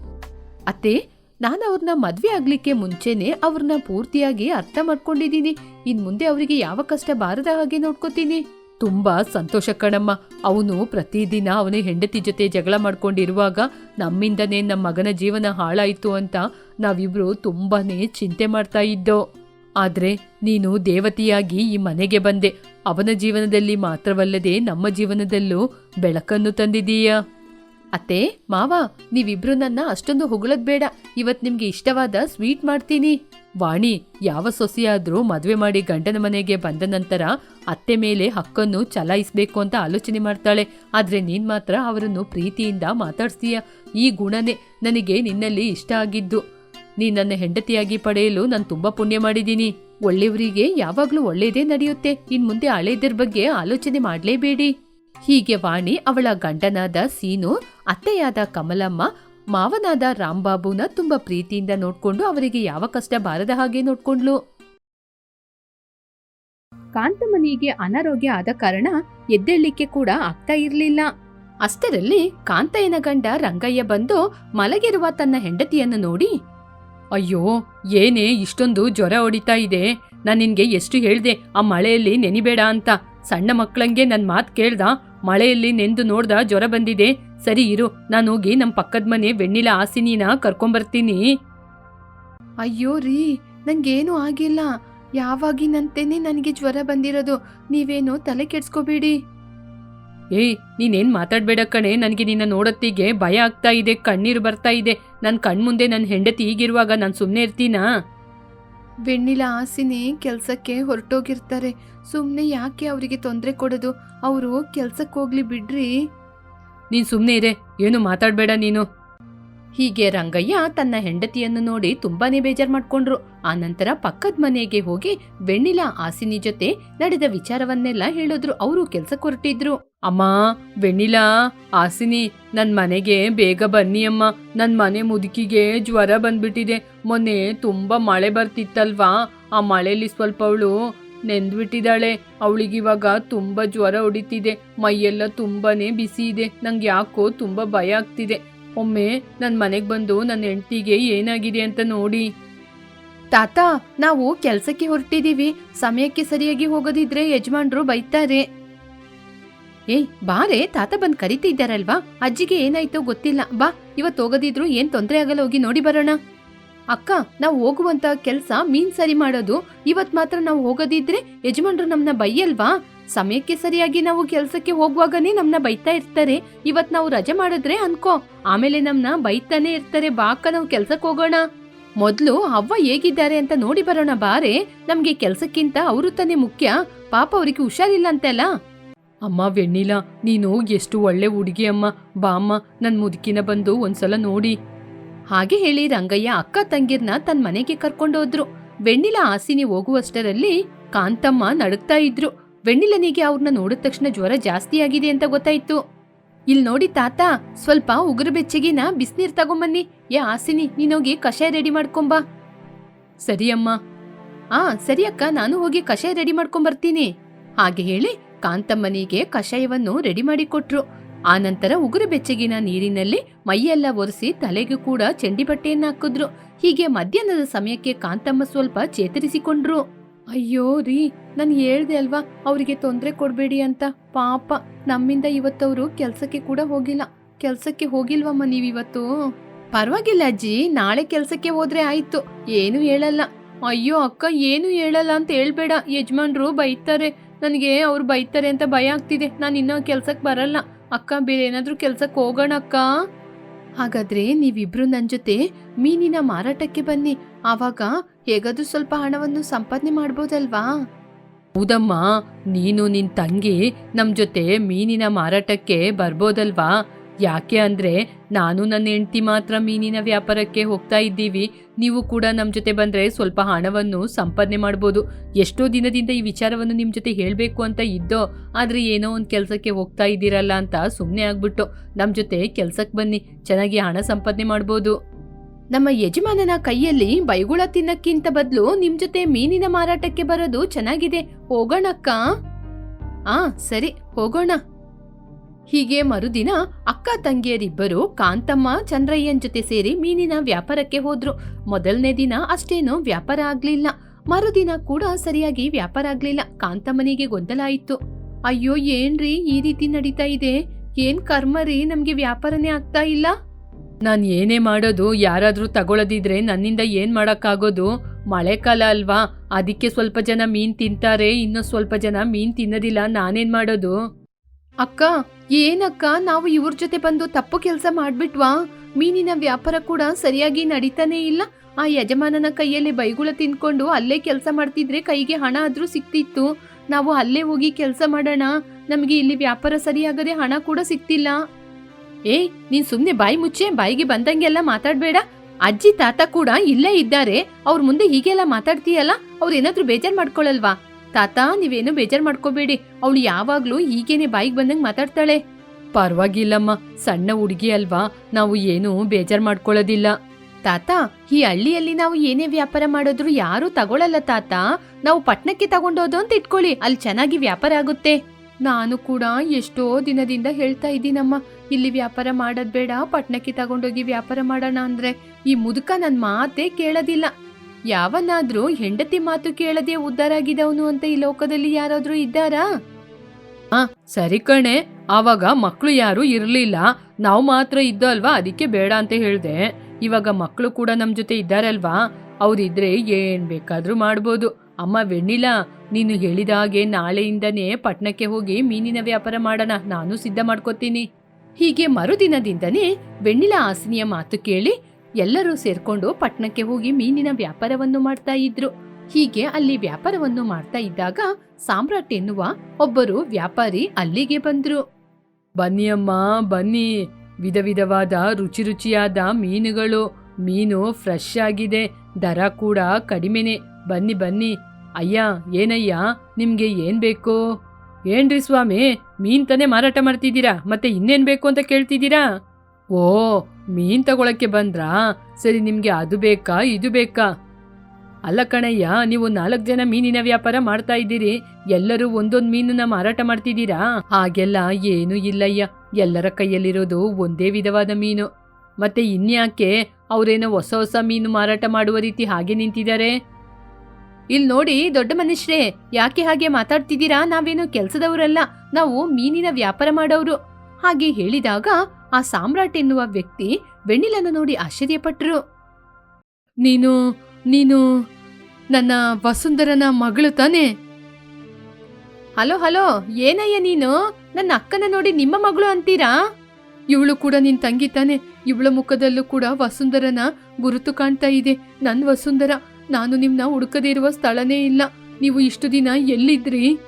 ಅತ್ತೆ, ನಾನು ಅವ್ರನ್ನ ಮದ್ವೆ ಆಗ್ಲಿಕ್ಕೆ ಮುಂಚೆನೆ ಅವ್ರನ್ನ ಪೂರ್ತಿಯಾಗಿ ಅರ್ಥ ಮಾಡ್ಕೊಂಡಿದ್ದೀನಿ. ಇನ್ ಮುಂದೆ ಅವರಿಗೆ ಯಾವ ಕಷ್ಟ ಬಾರದ ಹಾಗೆ ನೋಡ್ಕೋತೀನಿ? ತುಂಬಾ ಸಂತೋಷ ಕಣಮ್ಮ. ಅವನು ಪ್ರತಿದಿನ ಅವನ ಹೆಂಡತಿ ಜೊತೆ ಜಗಳ ಮಾಡ್ಕೊಂಡಿರುವಾಗ ನಮ್ಮಿಂದನೇ ನಮ್ಮ ಮಗನ ಜೀವನ ಹಾಳಾಯ್ತು ಅಂತ ನಾವಿಬ್ರು ತುಂಬಾನೇ ಚಿಂತೆ ಮಾಡ್ತಾ ಇದ್ದೋ. ಆದ್ರೆ ನೀನು ದೇವತೆಯಾಗಿ ಈ ಮನೆಗೆ ಬಂದೆ. ಅವನ ಜೀವನದಲ್ಲಿ ಮಾತ್ರವಲ್ಲದೆ ನಮ್ಮ ಜೀವನದಲ್ಲೂ ಬೆಳಕನ್ನು ತಂದಿದೀಯ ಅತ್ತೆ, ಮಾವ, ನೀವಿಬ್ರು ನನ್ನ ಅಷ್ಟೊಂದು ಹೊಗಳದ್ ಬೇಡ. ಇವತ್ ನಿಮ್ಗೆ ಇಷ್ಟವಾದ ಸ್ವೀಟ್ ಮಾಡ್ತೀನಿ. ವಾಣಿ, ಯಾವ ಸೊಸೆಯಾದ್ರೂ ಮದ್ವೆ ಮಾಡಿ ಗಂಡನ ಮನೆಗೆ ಬಂದ ನಂತರ ಅತ್ತೆ ಮೇಲೆ ಹಕ್ಕನ್ನು ಚಲಾಯಿಸ್ಬೇಕು ಅಂತ ಆಲೋಚನೆ ಮಾಡ್ತಾಳೆ. ಆದ್ರೆ ನೀನ್ ಮಾತ್ರ ಅವರನ್ನು ಪ್ರೀತಿಯಿಂದ ಮಾತಾಡ್ಸ್ತೀಯ. ಈ ಗುಣನೇ ನನಗೆ ನಿನ್ನಲ್ಲಿ ಇಷ್ಟ ಆಗಿದ್ದು. ನೀ ನನ್ನ ಹೆಂಡತಿಯಾಗಿ ಪಡೆಯಲು ನಾನು ತುಂಬಾ ಪುಣ್ಯ ಮಾಡಿದ್ದೀನಿ. ಒಳ್ಳೆಯವರಿಗೆ ಯಾವಾಗ್ಲೂ ಒಳ್ಳೇದೇ ನಡೆಯುತ್ತೆ. ಇನ್ ಮುಂದೆ ಹಳೇದರ ಬಗ್ಗೆ ಆಲೋಚನೆ ಮಾಡ್ಲೇಬೇಡಿ. ಹೀಗೆ ವಾಣಿ ಅವಳ ಗಂಡನಾದ ಸೀನು, ಅತ್ತೆಯಾದ ಕಮಲಮ್ಮ, ಮಾವನಾದ ರಾಂಬಾಬುನ ತುಂಬಾ ಪ್ರೀತಿಯಿಂದ ನೋಡ್ಕೊಂಡು ಅವರಿಗೆ ಯಾವ ಕಷ್ಟ ಬಾರದ ಹಾಗೆ ನೋಡ್ಕೊಂಡ್ಲು ಕಾಂತಮನಿಗೆ ಅನಾರೋಗ್ಯ ಆದ ಕಾರಣ ಎದ್ದೇಳಲಿಕ್ಕೆ ಕೂಡ ಆಗ್ತಾ ಇರ್ಲಿಲ್ಲ. ಅಷ್ಟರಲ್ಲಿ ಕಾಂತಯ್ಯನ ಗಂಡ ರಂಗಯ್ಯ ಬಂದು ಮಲಗಿರುವ ತನ್ನ ಹೆಂಡತಿಯನ್ನು ನೋಡಿ, ಅಯ್ಯೋ, ಏನೇ ಇಷ್ಟೊಂದು ಜ್ವರ ಹೊಡಿತಾ ಇದೆ. ನಾನು ನಿನ್ಗೆ ಎಷ್ಟು ಹೇಳ್ದೆ, ಆ ಮಳೆಯಲ್ಲಿ ನೆನಿಬೇಡ ಅಂತ. ಸಣ್ಣ ಮಕ್ಕಳಂಗೆ ನನ್ನ ಮಾತು ಕೇಳ್ದ ಮಳೆಯಲ್ಲಿ ನೆಂದು ನೋಡ್ದ ಜ್ವರ ಬಂದಿದೆ. ಸರಿ ಇರು ನಾನು ಹೋಗಿ ನಮ್ಮ ಪಕ್ಕದ ಮನೆ ವೆಣ್ಣಿಲ ಆಸಿನಿನ ಕರ್ಕೊಂಬರ್ತೀನಿ. ಅಯ್ಯೋ ರೀ ನಂಗೇನು ಆಗಿಲ್ಲ. ಯಾವಾಗಿನಂತೇನೆ ನನಗೆ ಜ್ವರ ಬಂದಿರೋದು ನೀವೇನು ತಲೆ ಕೆಡ್ಸ್ಕೋಬೇಡಿ. ಏಯ್ ನೀನೇನ್ ಮಾತಾಡ್ಬೇಡ ಕಣೆ ನನಗೆ ನಿನ್ನ ನೋಡತ್ತಿಗೆ ಭಯ ಆಗ್ತಾ ಇದೆ ಕಣ್ಣೀರು ಬರ್ತಾ ಇದೆ. ನನ್ನ ಕಣ್ಮುಂದೆ ನನ್ನ ಹೆಂಡತಿ ಈಗಿರುವಾಗ ನಾನು ಸುಮ್ಮನೆ ಇರ್ತೀನಾ? ಬೆಣ್ಣಿಲ ಆಸಿನಿ ಕೆಲಸಕ್ಕೆ ಹೊರಟೋಗಿರ್ತಾರೆ. ಸುಮ್ಮನೆ ಯಾಕೆ ಅವರಿಗೆ ತೊಂದರೆ ಕೊಡೋದು? ಅವರು ಕೆಲ್ಸಕ್ಕೆ ಹೋಗ್ಲಿ ಬಿಡ್ರಿ. ನೀನು ಸುಮ್ಮನೆ ಇರೆ, ಏನು ಮಾತಾಡ್ಬೇಡ ನೀನು. ಹೀಗೆ ರಂಗಯ್ಯ ತನ್ನ ಹೆಂಡತಿಯನ್ನು ನೋಡಿ ತುಂಬಾನೇ ಬೇಜಾರ್ ಮಾಡ್ಕೊಂಡ್ರು. ನಂತರ ಪಕ್ಕದ ಮನೆಗೆ ಹೋಗಿ ವೆಣ್ಣಿಲ ಆಸಿನಿ ಜೊತೆ ನಡೆದ ವಿಚಾರವನ್ನೆಲ್ಲ ಹೇಳಿದ್ರು. ಅವರು ಕೆಲ್ಸಕ್ಕೆ ಹೊರಟಿದ್ರು. ಅಮ್ಮ, ವೆಣ್ಣಿಲಾ ಆಸಿನಿ ನನ್ನ ಮನೆಗೆ ಬೇಗ ಬನ್ನಿ ಅಮ್ಮ. ನನ್ನ ಮನೆ ಮುದುಕಿಗೆ ಜ್ವರ ಬಂದ್ಬಿಟ್ಟಿದೆ. ಮೊನ್ನೆ ತುಂಬಾ ಮಳೆ ಬರ್ತಿತ್ತಲ್ವಾ? ಆ ಮಳೆಯಲ್ಲಿ ಸ್ವಲ್ಪ ಅವಳು ನೆಂದ್ಬಿಟ್ಟಿದ್ದಾಳೆ ಅವಳಿಗಿವಾಗ ತುಂಬ ಜ್ವರ ಹೊಡಿತಿದೆ. ಮೈಯೆಲ್ಲ ತುಂಬಾನೇ ಬಿಸಿ ಇದೆ. ನಂಗೆ ಯಾಕೋ ತುಂಬಾ ಭಯ ಆಗ್ತಿದೆ. ಒಮ್ಮೆ ನನ್ನ ಮನೆಗೆ ಬಂದು ನನ್ನ ಹೆಂಡತಿಗೆ ಏನಾಗಿದೆ ಅಂತ ನೋಡಿ. ತಾತ, ನಾವು ಕೆಲಸಕ್ಕೆ ಹೊರಟಿದ್ದೀವಿ ಸಮಯಕ್ಕೆ ಸರಿಯಾಗಿ ಹೋಗೋದಿದ್ರೆ ಯಜಮಾನ್ರು ಬೈತಾರೆ. ಏಯ್, ಬಾರೆ, ತಾತ ಬಂದು ಕರಿತಿದ್ದಾರಲ್ವಾ? ಅಜ್ಜಿಗೆ ಏನಾಯ್ತೋ ಗೊತ್ತಿಲ್ಲ. ಬಾ, ಇವತ್ತು ಹೋಗೋದಿದ್ರು ಏನ್ ತೊಂದ್ರೆ ಆಗಲ್ಲ, ಹೋಗಿ ನೋಡಿ ಬರೋಣ. ಅಕ್ಕ, ನಾವು ಹೋಗುವಂತ ಕೆಲಸ ಮೀನ್ ಸರಿ ಮಾಡೋದು. ಇವತ್ ಮಾತ್ರ ನಾವು ಹೋಗೋದಿದ್ರೆ ಯಜಮಾನ್ರು ನಮ್ನ ಬೈಯಲ್ವಾ? ಸಮಯಕ್ಕೆ ಸರಿಯಾಗಿ ನಾವು ಕೆಲ್ಸಕ್ಕೆ ಹೋಗುವಾಗನೇ ನಮ್ನ ಬೈತಾ ಇರ್ತಾರೆ. ಇವತ್ ನಾವು ರಜೆ ಮಾಡಿದ್ರೆ ಅನ್ಕೋ. ಆಮೇಲೆ ನಮ್ನ ಬೈತಾನೆ ಇರ್ತಾರೆ. ಬಾಕ ನಾವು ಕೆಲ್ಸಕ್ಕೆ ಹೋಗೋಣ. ಮೊದ್ಲು ಅವ್ವ ಹೇಗಿದ್ದಾರೆ ಅಂತ ನೋಡಿ ಬರೋಣ ಬಾರೆ. ನಮ್ಗೆ ಕೆಲ್ಸಕ್ಕಿಂತ ಅವರು ತಾನೇ ಮುಖ್ಯ. ಪಾಪ ಅವ್ರಿಗೆ ಹುಷಾರಿಲ್ಲ ಅಂತೆಲ್ಲ ಅಮ್ಮ, ವೆಣ್ಣಿಲ, ನೀನು ಎಷ್ಟು ಒಳ್ಳೆ ಹುಡುಗಿ ಅಮ್ಮ. ಬಾ ಅಮ್ಮ, ನನ್ ಮುದುಕಿನ ಬಂದು ಒಂದ್ಸಲ ನೋಡಿ. ಹಾಗೆ ಹೇಳಿ ರಂಗಯ್ಯ ಅಕ್ಕ ತಂಗಿರ್ನ ತನ್ನ ಮನೆಗೆ ಕರ್ಕೊಂಡೋದ್ರು ವೆಣ್ಣಿಲ ಆಸಿನಿ ಹೋಗುವಷ್ಟರಲ್ಲಿ ಕಾಂತಮ್ಮ ನಡುಗ್ತಾ ಇದ್ರು. ವೆಣ್ಣಿಲನಿಗೆ ಅವ್ರನ್ನ ನೋಡಿದ ತಕ್ಷಣ ಜ್ವರ ಜಾಸ್ತಿ ಆಗಿದೆ ಅಂತ ಗೊತ್ತಾಯ್ತು. ಇಲ್ ನೋಡಿ ತಾತ, ಸ್ವಲ್ಪ ಉಗುರು ಬೆಚ್ಚಗಿನ ಬಿಸಿನೀರ್ ತಗೊಂಬನ್ನಿ. ಏ ಆಸಿನಿ, ನೀನೋಗಿ ಕಷಾಯ ರೆಡಿ ಮಾಡ್ಕೊಂಬಾ. ಸರಿ ಅಮ್ಮ. ಆ, ಸರಿ ಅಕ್ಕ, ನಾನು ಹೋಗಿ ಕಷಾಯ ರೆಡಿ ಮಾಡ್ಕೊಂಬರ್ತೀನಿ. ಹಾಗೆ ಹೇಳಿ ಕಾಂತಮ್ಮನಿಗೆ ಕಷಾಯವನ್ನು ರೆಡಿ ಮಾಡಿ ಕೊಟ್ರು. ಆನಂತರ ಉಗುರು ಬೆಚ್ಚಗಿನ ನೀರಿನಲ್ಲಿ ಮೈಯೆಲ್ಲ ಒರೆಸಿ ತಲೆಗೂ ಕೂಡ ಚಂಡಿ ಬಟ್ಟೆಯನ್ನ ಹಾಕಿದ್ರು. ಹೀಗೆ ಮಧ್ಯಾಹ್ನದ ಸಮಯಕ್ಕೆ ಕಾಂತಮ್ಮ ಸ್ವಲ್ಪ ಚೇತರಿಸಿಕೊಂಡ್ರು. ಅಯ್ಯೋ ರೀ, ನಾನು ಹೇಳ್ದೆ ಅಲ್ವಾ, ಅವರಿಗೆ ತೊಂದರೆ ಕೊಡಬೇಡಿ ಅಂತ. ಪಾಪ, ನಮ್ಮಿಂದ ಇವತ್ತವರು ಕೆಲಸಕ್ಕೆ ಕೂಡ ಹೋಗಿಲ್ಲ. ಕೆಲಸಕ್ಕೆ ಹೋಗಿಲ್ವಮ್ಮ ನೀವಿವತ್ತು? ಪರವಾಗಿಲ್ಲ ಅಜ್ಜಿ, ನಾಳೆ ಕೆಲಸಕ್ಕೆ ಹೋದ್ರೆ ಆಯ್ತು. ಏನು ಹೇಳಲ್ಲ. ಅಯ್ಯೋ ಅಕ್ಕ, ಏನು ಹೇಳಲ್ಲ ಅಂತ ಹೇಳ್ಬೇಡ. ಯಜಮಾನ್ರು ಬೈತಾರೆ. ನನಗೆ ಅವ್ರು ಬೈತಾರೆ ಅಂತ ಭಯ ಆಗ್ತಿದೆ. ನಾನು ಇನ್ನೂ ಕೆಲ್ಸಕ್ಕೆ ಬರಲ್ಲ. ಅಕ್ಕ, ಬೇರೆ ಏನಾದರೂ ಕೆಲ್ಸಕ್ಕೆ ಹೋಗೋಣ ಅಕ್ಕ? ಹಾಗಾದ್ರೆ ನೀವಿಬ್ರು ನನ್ನ ಜೊತೆ ಮೀನಿನ ಮಾರಾಟಕ್ಕೆ ಬನ್ನಿ. ಆವಾಗ ಹೇಗಾದರೂ ಸ್ವಲ್ಪ ಹಣವನ್ನು ಸಂಪಾದನೆ ಮಾಡ್ಬೋದಲ್ವಾ? ಹೌದಮ್ಮ, ನೀನು ನಿನ್ ತಂಗಿ ನಮ್ಮ ಜೊತೆ ಮೀನಿನ ಮಾರಾಟಕ್ಕೆ ಬರ್ಬೋದಲ್ವಾ? ಯಾಕೆ ಅಂದ್ರೆ ನಾನು ನನ್ನ ಹೆಂಡತಿ ಮಾತ್ರ ಮೀನಿನ ವ್ಯಾಪಾರಕ್ಕೆ ಹೋಗ್ತಾ ಇದ್ದೀವಿ. ನೀವು ಕೂಡ ನಮ್ಮ ಜೊತೆ ಬಂದ್ರೆ ಸ್ವಲ್ಪ ಹಣವನ್ನು ಸಂಪಾದನೆ ಮಾಡ್ಬೋದು. ಎಷ್ಟೋ ದಿನದಿಂದ ಈ ವಿಚಾರವನ್ನು ನಿಮ್ಮ ಜೊತೆ ಹೇಳಬೇಕು ಅಂತ ಇದ್ದೋ, ಆದ್ರೆ ಏನೋ ಒಂದು ಕೆಲಸಕ್ಕೆ ಹೋಗ್ತಾ ಇದ್ದೀರಲ್ಲ ಅಂತ ಸುಮ್ಮನೆ ಆಗ್ಬಿಟ್ಟು. ನಮ್ಮ ಜೊತೆ ಕೆಲಸಕ್ಕೆ ಬನ್ನಿ, ಚೆನ್ನಾಗಿ ಹಣ ಸಂಪಾದನೆ ಮಾಡ್ಬೋದು. ನಮ್ಮ ಯಜಮಾನನ ಕೈಯಲ್ಲಿ ಬೈಗುಳ ತಿನ್ನಕ್ಕಿಂತ ಬದಲು ನಿಮ್ ಜೊತೆ ಮೀನಿನ ಮಾರಾಟಕ್ಕೆ ಬರೋದು ಚೆನ್ನಾಗಿದೆ. ಹೋಗೋಣಕ್ಕ? ಆ, ಸರಿ, ಹೋಗೋಣ. ಹೀಗೆ ಮರುದಿನ ಅಕ್ಕ ತಂಗಿಯರಿಬ್ಬರು ಕಾಂತಮ್ಮ, ಚಂದ್ರಯ್ಯನ್ ಜೊತೆ ಸೇರಿ ಮೀನಿನ ವ್ಯಾಪಾರಕ್ಕೆ ಹೋದ್ರು. ಮೊದಲನೇ ದಿನ ಅಷ್ಟೇನು ವ್ಯಾಪಾರ ಆಗ್ಲಿಲ್ಲ. ಮರುದಿನ ಕೂಡ ಸರಿಯಾಗಿ ವ್ಯಾಪಾರ ಆಗ್ಲಿಲ್ಲ. ಕಾಂತಮ್ಮನಿಗೆ ಗೊಂದಲ ಆಯ್ತು ಅಯ್ಯೋ, ಏನ್ರಿ ಈ ರೀತಿ ನಡೀತಾ ಇದೆ? ಏನ್ ಕರ್ಮರಿ ನಮ್ಗೆ ವ್ಯಾಪಾರನೇ ಆಗ್ತಾ ಇಲ್ಲ? ನಾನ್ ಏನೇ ಮಾಡೋದು, ಯಾರಾದ್ರೂ ತಗೊಳ್ಳದಿದ್ರೆ ನನ್ನಿಂದ ಏನ್ ಮಾಡಕ್ಕಾಗೋದು? ಮಳೆಕಾಲ ಅಲ್ವಾ? ಅದಕ್ಕೆ ಸ್ವಲ್ಪ ಜನ ಮೀನ್ ತಿಂತಾರೆ, ಇನ್ನೂ ಸ್ವಲ್ಪ ಜನ ಮೀನ್ ತಿನ್ನೋದಿಲ್ಲ, ನಾನೇನ್ ಮಾಡೋದು? ಅಕ್ಕ, ಏನಕ್ಕ ನಾವು ಇವ್ರ ಜೊತೆ ಬಂದು ತಪ್ಪು ಕೆಲಸ ಮಾಡ್ಬಿಟ್ವಾ? ಮೀನಿನ ವ್ಯಾಪಾರ ಕೂಡ ಸರಿಯಾಗಿ ನಡೀತಾನೆ ಇಲ್ಲ. ಆ ಯಜಮಾನನ ಕೈಯಲ್ಲಿ ಬೈಗುಳ ತಿನ್ಕೊಂಡು ಅಲ್ಲೇ ಕೆಲಸ ಮಾಡ್ತಿದ್ರೆ ಕೈಗೆ ಹಣ ಆದ್ರೂ ಸಿಕ್ತಿತ್ತು. ನಾವು ಅಲ್ಲೇ ಹೋಗಿ ಕೆಲಸ ಮಾಡೋಣ. ನಮಗೆ ಇಲ್ಲಿ ವ್ಯಾಪಾರ ಸರಿಯಾಗದೆ ಹಣ ಕೂಡ ಸಿಕ್ತಿಲ್ಲ. ಏ, ನೀನ್ ಸುಮ್ನೆ ಬಾಯಿ ಮುಚ್ಚೆ, ಬಾಯಿಗೆ ಬಂದಂಗೆಲ್ಲ ಮಾತಾಡ್ಬೇಡ. ಅಜ್ಜಿ, ತಾತ ಕೂಡ ಇಲ್ಲೇ ಇದ್ದಾರೆ. ಅವ್ರ ಮುಂದೆ ಹೀಗೆಲ್ಲ ಮಾತಾಡ್ತೀಯಲ್ಲ? ಅವ್ರು ಏನಾದ್ರೂ ಬೇಜಾರ್ ಮಾಡ್ಕೊಳಲ್ವಾ? ತಾತ, ನೀವೇನು ಬೇಜಾರ್ ಮಾಡ್ಕೋಬೇಡಿ. ಅವಳು ಯಾವಾಗ್ಲೂ ಹೀಗೇನೆ ಬಾಯಿಗೆ ಬಂದಂಗೆ ಮಾತಾಡ್ತಾಳೆ. ಪರವಾಗಿಲ್ಲಮ್ಮ, ಸಣ್ಣ ಹುಡುಗಿ ಅಲ್ವಾ? ನಾವು ಏನು ಬೇಜಾರ್ ಮಾಡ್ಕೊಳ್ಳೋದಿಲ್ಲ. ತಾತ, ಈ ಹಳ್ಳಿಯಲ್ಲಿ ನಾವು ಏನೇ ವ್ಯಾಪಾರ ಮಾಡಿದ್ರು ಯಾರು ತಗೊಳಲ್ಲ ತಾತ. ನಾವು ಪಟ್ನಕ್ಕೆ ತಗೊಂಡೋದು ಅಂತ ಇಟ್ಕೊಳ್ಳಿ, ಅಲ್ಲಿ ಚೆನ್ನಾಗಿ ವ್ಯಾಪಾರ ಆಗುತ್ತೆ. ನಾನು ಕೂಡ ಎಷ್ಟೋ ದಿನದಿಂದ ಹೇಳ್ತಾ ಇದ್ದೀನಮ್ಮ, ಇಲ್ಲಿ ವ್ಯಾಪಾರ ಮಾಡೋದ್ ಬೇಡ, ಪಟ್ಣಕ್ಕೆ ತಗೊಂಡೋಗಿ ವ್ಯಾಪಾರ ಮಾಡೋಣ ಅಂದ್ರೆ. ಈ ಮುದುಕ ನನ್ನ ಮಾತೇ ಕೇಳೋದಿಲ್ಲ. ಯಾವನಾದ್ರೂ ಹೆಂಡತಿ ಮಾತು ಕೇಳದೆ ಉದ್ದಾರಾಗಿದವನು ಅಂತ ಈ ಲೋಕದಲ್ಲಿ ಯಾರಾದ್ರೂ ಇದ್ದಾರಾ? ಆ, ಸರಿ ಕಣೆ. ಆವಾಗ ಮಕ್ಕಳು ಯಾರು ಇರ್ಲಿಲ್ಲ. ನಾವು ಮಾತ್ರ ಇದ್ದಲ್ವಾ ಅದಕ್ಕೆ ಬೇಡ ಅಂತ ಹೇಳ್ದೆ. ಇವಾಗ ಮಕ್ಕಳು ಕೂಡ ನಮ್ ಜೊತೆ ಇದ್ದಾರಲ್ವಾ? ಅವ್ರಿದ್ರೆ ಏನ್ ಬೇಕಾದ್ರೂ ಮಾಡ್ಬೋದು. ಅಮ್ಮ ವೆಣ್ಣಿಲಾ, ನೀನು ಹೇಳಿದ ಹಾಗೆ ನಾಳೆಯಿಂದನೇ ಪಟ್ಣಕ್ಕೆ ಹೋಗಿ ಮೀನಿನ ವ್ಯಾಪಾರ ಮಾಡೋಣ. ನಾನು ಸಿದ್ಧ ಮಾಡ್ಕೋತೀನಿ. ಹೀಗೆ ಮರುದಿನದಿಂದನೇ ವೆಣ್ಣಿಲ ಆಸನಿಯ ಮಾತು ಕೇಳಿ ಎಲ್ಲರೂ ಸೇರ್ಕೊಂಡು ಪಟ್ಟಣಕ್ಕೆ ಹೋಗಿ ಮೀನಿನ ವ್ಯಾಪಾರವನ್ನು ಮಾಡ್ತಾ ಇದ್ರು. ಹೀಗೆ ಅಲ್ಲಿ ವ್ಯಾಪಾರವನ್ನು ಮಾಡ್ತಾ ಇದ್ದಾಗ ಸಾಮ್ರಾಟ್ ಎನ್ನುವ ಒಬ್ಬರು ವ್ಯಾಪಾರಿ ಅಲ್ಲಿಗೆ ಬಂದ್ರು. ಬನ್ನಿ ಅಮ್ಮ, ಬನ್ನಿ. ವಿಧ ವಿಧವಾದ ರುಚಿ ರುಚಿಯಾದ ಮೀನುಗಳು. ಮೀನು ಫ್ರೆಶ್ ಆಗಿದೆ. ದರ ಕೂಡ ಕಡಿಮೆನೆ. ಬನ್ನಿ ಬನ್ನಿ. ಅಯ್ಯ, ಏನಯ್ಯ? ನಿಮ್ಗೆ ಏನ್ ಬೇಕು? ಏನ್ರಿ ಸ್ವಾಮಿ, ಮೀನ್ ತಾನೇ ಮಾರಾಟ ಮಾಡ್ತಿದ್ದೀರಾ? ಮತ್ತೆ ಇನ್ನೇನ್ ಬೇಕು ಅಂತ ಕೇಳ್ತಿದ್ದೀರಾ? ಓ, ಮೀನ್ ತಗೊಳಕ್ಕೆ ಬಂದ್ರಾ? ಸರಿ, ನಿಮ್ಗೆ ಅದು ಬೇಕಾ, ಇದು ಬೇಕಾ? ಅಲ್ಲ ಕಣಯ್ಯ, ನೀವು ನಾಲ್ಕು ಜನ ಮೀನಿನ ವ್ಯಾಪಾರ ಮಾಡ್ತಾ ಇದ್ದೀರಿ. ಎಲ್ಲರೂ ಒಂದೊಂದು ಮೀನನ್ನ ಮಾರಾಟ ಮಾಡ್ತಿದ್ದೀರಾ? ಹಾಗೆಲ್ಲ ಏನೂ ಇಲ್ಲಯ್ಯ. ಎಲ್ಲರ ಕೈಯಲ್ಲಿರೋದು ಒಂದೇ ವಿಧವಾದ ಮೀನು. ಮತ್ತೆ ಇನ್ಯಾಕೆ ಅವರೇನೋ ಹೊಸ ಹೊಸ ಮೀನು ಮಾರಾಟ ಮಾಡುವ ರೀತಿ ಹಾಗೆ ನಿಂತಿದ್ದಾರೆ? ಇಲ್ಲಿ ನೋಡಿ, ದೊಡ್ಡ ಮನುಷ್ಯರೇ, ಯಾಕೆ ಹಾಗೆ ಮಾತಾಡ್ತಿದ್ದೀರಾ? ನಾವೇನು ಕೆಲಸದವರಲ್ಲ. ನಾವು ಮೀನಿನ ವ್ಯಾಪಾರ ಮಾಡೋರು. ಹಾಗೆ ಹೇಳಿದಾಗ ಆ ಸಾಮ್ರಾಟ್ ಎನ್ನುವ ವ್ಯಕ್ತಿ ವೆಣ್ಣಿಲನ್ನು ನೋಡಿ ಆಶ್ಚರ್ಯಪಟ್ಟರು ನೀನು ನೀನು, ನನ್ನ ವಸುಂಧರನ ಮಗಳು ತಾನೆ? ಹಲೋ ಹಲೋ, ಏನಯ್ಯ ನೀನು? ನನ್ನ ಅಕ್ಕನ ನೋಡಿ ನಿಮ್ಮ ಮಗಳು ಅಂತೀರಾ? ಇವಳು ಕೂಡ ನಿನ್ ತಂಗಿ ತಾನೆ. ಇವಳ ಮುಖದಲ್ಲೂ ಕೂಡ ವಸುಂಧರನ ಗುರುತು ಕಾಣ್ತಾ ಇದೆ. ನನ್ ವಸುಂಧರ, ನಾನು ನಿಮ್ನ ಹುಡುಕದೇ ಇರುವ ಸ್ಥಳನೇ ಇಲ್ಲ. ನೀವು ಇಷ್ಟು ದಿನ ಎಲ್ಲಿದ್ರಿ?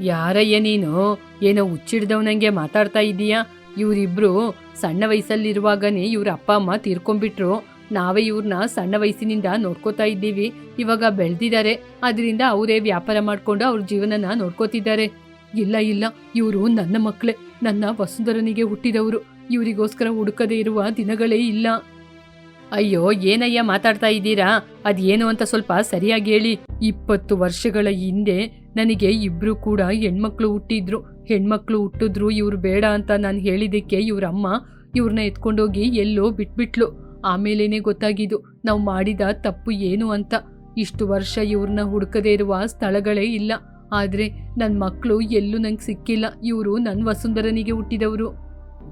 ಯಾರಯ್ಯ ನೀನು? ಏನೋ ಹುಚ್ಚಿಡ್ದವನಂಗೆ ಮಾತಾಡ್ತಾ ಇದ್ದೀಯಾ ಇವರಿಬ್ರು ಸಣ್ಣ ವಯಸ್ಸಲ್ಲಿರುವಾಗನೇ ಇವ್ರ ಅಪ್ಪ ಅಮ್ಮ ತೀರ್ಕೊಂಡ್ಬಿಟ್ರು. ನಾವೇ ಇವ್ರನ್ನ ಸಣ್ಣ ವಯಸ್ಸಿನಿಂದ ನೋಡ್ಕೋತಾ ಇದ್ದೀವಿ. ಇವಾಗ ಬೆಳೆದಿದ್ದಾರೆ ಅದರಿಂದ ಅವರೇ ವ್ಯಾಪಾರ ಮಾಡ್ಕೊಂಡು ಅವ್ರ ಜೀವನನ ನೋಡ್ಕೋತಿದ್ದಾರೆ. ಇಲ್ಲ ಇಲ್ಲ. ಇವರು ನನ್ನ ಮಕ್ಕಳೇ ನನ್ನ ವಸುಂಧರನಿಗೆ ಹುಟ್ಟಿದವರು. ಇವರಿಗೋಸ್ಕರ ಹುಡುಕದೇ ಇರುವ ದಿನಗಳೇ ಇಲ್ಲ. ಅಯ್ಯೋ, ಏನಯ್ಯ ಮಾತಾಡ್ತಾ ಇದ್ದೀರಾ? ಅದೇನು ಅಂತ ಸ್ವಲ್ಪ ಸರಿಯಾಗಿ ಹೇಳಿ. ಇಪ್ಪತ್ತು ವರ್ಷಗಳ ಹಿಂದೆ ನನಗೆ ಇಬ್ರು ಕೂಡ ಹೆಣ್ಮಕ್ಳು ಹುಟ್ಟಿದ್ರು. ಹೆಣ್ಮಕ್ಳು ಹುಟ್ಟಿದ್ರು, ಇವ್ರು ಬೇಡ ಅಂತ ನಾನು ಹೇಳಿದ್ದಕ್ಕೆ ಇವ್ರ ಅಮ್ಮ ಇವ್ರನ್ನ ಎತ್ಕೊಂಡೋಗಿ ಎಲ್ಲೋ ಬಿಟ್ಬಿಟ್ಲು. ಆಮೇಲೇನೆ ಗೊತ್ತಾಗಿದ್ದು, ನಾವು ಮಾಡಿದ ತಪ್ಪು ಏನು ಅಂತ. ಇಷ್ಟು ವರ್ಷ ಇವ್ರನ್ನ ಹುಡುಕದೇ ಇರುವ ಸ್ಥಳಗಳೇ ಇಲ್ಲ. ಆದ್ರೆ ನನ್ನ ಮಕ್ಕಳು ಎಲ್ಲೂ ನಂಗೆ ಸಿಕ್ಕಿಲ್ಲ. ಇವರು ನನ್ನ ವಸುಂಧರನಿಗೆ ಹುಟ್ಟಿದವರು.